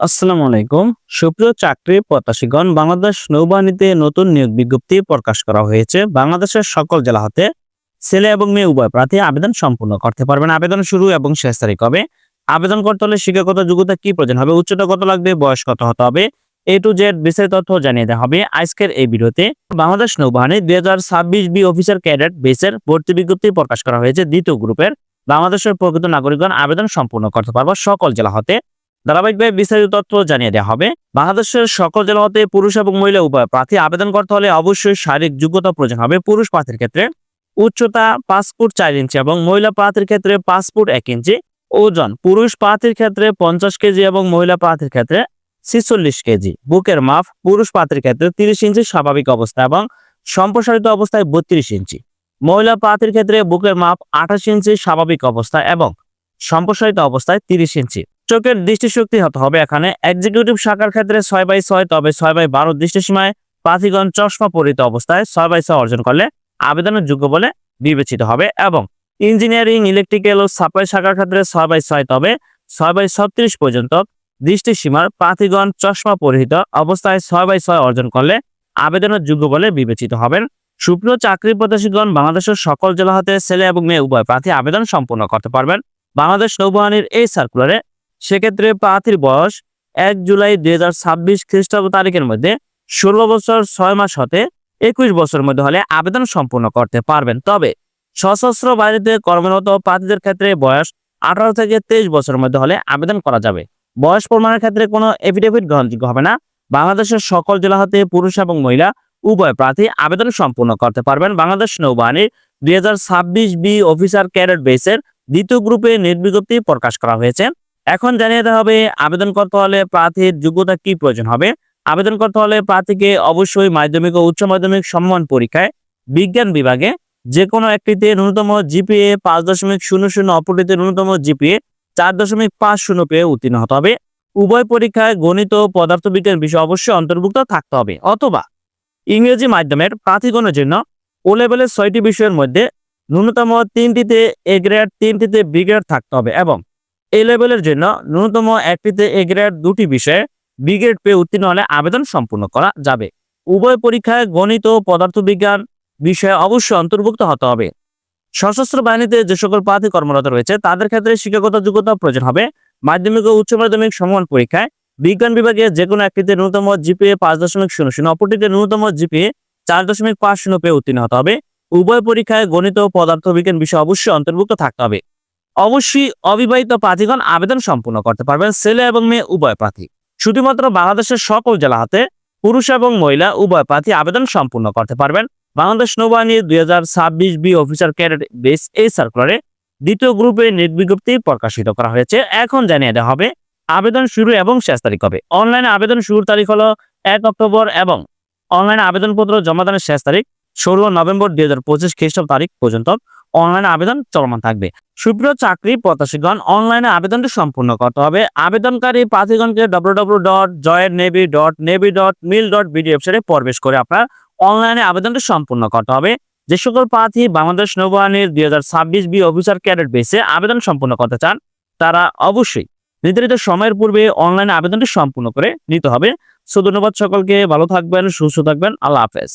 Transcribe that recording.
আসসালামু আলাইকুম। সুপ্রিয় চাকরি প্রত্যাশীগণ বাংলাদেশ নৌবাহিনীতে নতুন নিয়োগ বিজ্ঞপ্তি প্রকাশ করা হয়েছে। বাংলাদেশের সকল জেলা হতে ছেলে এবং মেয়ে উভয় প্রার্থী আবেদন সম্পূর্ণ করতে পারবেন। আবেদন শুরু এবং শেষ তারিখ হবে। আবেদন করতে হলে শিক্ষাগত যোগ্যতা কি প্রয়োজন হবে, উচ্চতা কত লাগবে, বয়স কত হতে হবে, এ টু জেড বিস্তারিত তথ্য জানিয়ে দেওয়া হবে আজকের এই ভিডিওতে। বাংলাদেশ নৌবাহিনী দুই হাজার ছাব্বিশ বি অফিসার ক্যাডেট বেসের ভর্তি বিজ্ঞপ্তি প্রকাশ করা হয়েছে। দ্বিতীয় গ্রুপের বাংলাদেশের প্রকৃত নাগরিকগণ আবেদন সম্পূর্ণ করতে পারবে সকল জেলা হতে। ধারাবাহিকভাবে বিস্তারিত তথ্য জানিয়ে দেওয়া হবে। বাংলাদেশের সকল জেলা হতে পুরুষ এবং মহিলা উভয় প্রার্থী আবেদন করতে হলে অবশ্যই শারীরিক যোগ্যতা প্রয়োজন হবে। পুরুষ প্রার্থীর ক্ষেত্রে উচ্চতা পাঁচ ফুট চার ইঞ্চি এবং মহিলা প্রার্থীর ক্ষেত্রে পাঁচ ফুট এক ইঞ্চি। ওজন, পুরুষ প্রার্থীর ক্ষেত্রে পঞ্চাশ কেজি এবং মহিলা প্রার্থীর ক্ষেত্রে ছিচল্লিশ কেজি। বুকের মাপ, পুরুষ প্রার্থীর ক্ষেত্রে তিরিশ ইঞ্চি স্বাভাবিক অবস্থা এবং সম্প্রসারিত অবস্থায় বত্রিশ ইঞ্চি। মহিলা প্রার্থীর ক্ষেত্রে বুকের মাপ আঠাশ ইঞ্চি স্বাভাবিক অবস্থা এবং সম্প্রসারিত অবস্থায় তিরিশ ইঞ্চি। চোখের দৃষ্টিশক্তি হতে হবে এখানে। এক্সিকিউটিভ শাখার ক্ষেত্রে ছয় বাই ছয়, তবে ছয় বাই বারো দৃষ্টিসীমায় প্রার্থীগণ চশমা পরিহিত অবস্থায় ছয় বাই ছয় অর্জন করলে আবেদনের যোগ্য বলে বিবেচিত হবে এবং ইঞ্জিনিয়ারিং ইলেকট্রিক্যাল ও সাপ্লাই শাখার ক্ষেত্রে ছয় বাই ছয়, তবে ছয় বাই ছত্রিশ পর্যন্ত দৃষ্টিসীমার প্রার্থীগণ চশমা পরিহিত অবস্থায় ছয় বাই ছয় অর্জন করলে আবেদনের যোগ্য বলে বিবেচিত হবেন। সুপ্রিয় চাকরি প্রত্যাশীগণ, বাংলাদেশের সকল জেলা হতে ছেলে এবং মেয়ে উভয় প্রার্থী আবেদন সম্পূর্ণ করতে পারবেন। বাংলাদেশ নৌবাহিনীর এই সার্কুলারে সেক্ষেত্রে প্রার্থীর বয়স এক জুলাই দুই হাজার ছাব্বিশ খ্রিস্টাব্দ তারিখের মধ্যে ষোলো বছর ছয় মাস হতে একুশ বছরের মধ্যে হলে আবেদন সম্পূর্ণ করতে পারবেন। তবে সশস্ত্র বাহিনীতে কর্মরত প্রার্থীদের ক্ষেত্রে বয়স আঠারো থেকে তেইশ বছরের মধ্যে হলে আবেদন করা যাবে। বয়স প্রমাণের ক্ষেত্রে কোনো এফিডেভিট গ্রহণযোগ্য হবে না। বাংলাদেশের সকল জেলা হতে পুরুষ এবং মহিলা উভয় প্রার্থী আবেদন সম্পূর্ণ করতে পারবেন। বাংলাদেশ নৌবাহিনীর দুই হাজার ছাব্বিশ বি অফিসার ক্যাডেট বেসের দ্বিতীয় গ্রুপে নির্বিজ্ঞপ্তি প্রকাশ করা হয়েছে। এখন জানিয়ে দেওয়া হবে, আবেদন করতে হলে প্রার্থীর যোগ্যতা কি প্রয়োজন হবে? আবেদন করতে হলে প্রার্থীকে অবশ্যই মাধ্যমিক ও উচ্চ মাধ্যমিক সম্মান পরীক্ষায় বিজ্ঞান বিভাগে যে কোনো একটিতে ন্যূনতম জিপিএ পাঁচ দশমিক শূন্য শূন্য, অপরটিতে ন্যূনতম জিপিএ চার দশমিক পাঁচ শূন্য পেয়ে উত্তীর্ণ হতে হবে। উভয় পরীক্ষায় গণিত ও পদার্থবিজ্ঞান বিষয় অবশ্যই অন্তর্ভুক্ত থাকতে হবে। অথবা ইংরেজি মাধ্যমের প্রার্থীগণের জন্য ও লেভেলের ছয়টি বিষয়ের মধ্যে ন্যূনতম তিনটিতে এ গ্রেড তিনটিতে বি গ্রেড থাকতে হবে এবং এ লেভেলের জন্য ন্যূনতম একটিতে এ গ্রেড দুটি বিষয়ে বি গ্রেড পেয়ে উত্তীর্ণ হলে আবেদন সম্পূর্ণ করা যাবে। উভয় পরীক্ষায় গণিত ও পদার্থবিজ্ঞান বিষয়ে অবশ্যই অন্তর্ভুক্ত হতে হবে। সশস্ত্র বাহিনীতে যে সকল প্রার্থী কর্মরত রয়েছে, তাদের ক্ষেত্রে শিক্ষাগত যোগ্যতা প্রয়োজন হবে। মাধ্যমিক ও উচ্চ মাধ্যমিক সমান পরীক্ষায় বিজ্ঞান বিভাগে যে কোনো একটিতে ন্যূনতম জিপিএ পাঁচ দশমিক শূন্য শূন্য, অপরটিতে ন্যূনতম জিপিএ চার দশমিক পাঁচ শূন্য পেয়ে উত্তীর্ণ হতে হবে। উভয় পরীক্ষায় গণিত ও পদার্থবিজ্ঞান বিষয় অবশ্যই অন্তর্ভুক্ত থাকতে হবে। অবশ্যই অবিবাহিত প্রার্থীগণ আবেদন সম্পূর্ণ করতে পারবেন, ছেলে এবং মেয়ে, উভয় প্রার্থী। শুধুমাত্র বাংলাদেশের সকল জেলা হাতে পুরুষ এবং মহিলা উভয় প্রার্থী আবেদন সম্পূর্ণ করতে পারবেন। বাংলাদেশ নৌবাহিনীর দুই হাজার ছাব্বিশ বি অফিসার ক্যাডেট বেস এই সার্কুলারে দ্বিতীয় গ্রুপে নির্বিজ্ঞপ্তি প্রকাশিত করা হয়েছে। এখন জানিয়ে দেওয়া হবে, আবেদন শুরু এবং শেষ তারিখ হবে অনলাইনে আবেদন শুরুর তারিখ হলো এক অক্টোবর এবং অনলাইনে আবেদনপত্র জমাদানের শেষ তারিখ ষোলো নভেম্বর দুই হাজার পঁচিশ খ্রিস্টাব্দ তারিখ পর্যন্ত। অনলাইনে আবেদন চলমান থাকবে। সুপ্রিয় চাকরি প্রত্যাশীগণ, অনলাইনে আবেদনটি সম্পূর্ণ করতে হবে। আবেদনকারী প্রার্থীগণকে W dot join navy dot navy dot mil dot BD ওয়েবসাইটে প্রবেশ করে আপনার অনলাইনে আবেদনটি সম্পূর্ণ করতে হবে। যে সকল প্রার্থী বাংলাদেশ নৌবাহিনীর দুই হাজার ছাব্বিশ বি অফিসার ক্যাডেট বেসে আবেদন সম্পূর্ণ করতে চান, তারা অবশ্যই নির্ধারিত সময়ের পূর্বে অনলাইনে আবেদনটি সম্পূর্ণ করে নিতে হবে। সো ধন্যবাদ সকলকে, ভালো থাকবেন, সুস্থ থাকবেন, আল্লাহ হাফেজ।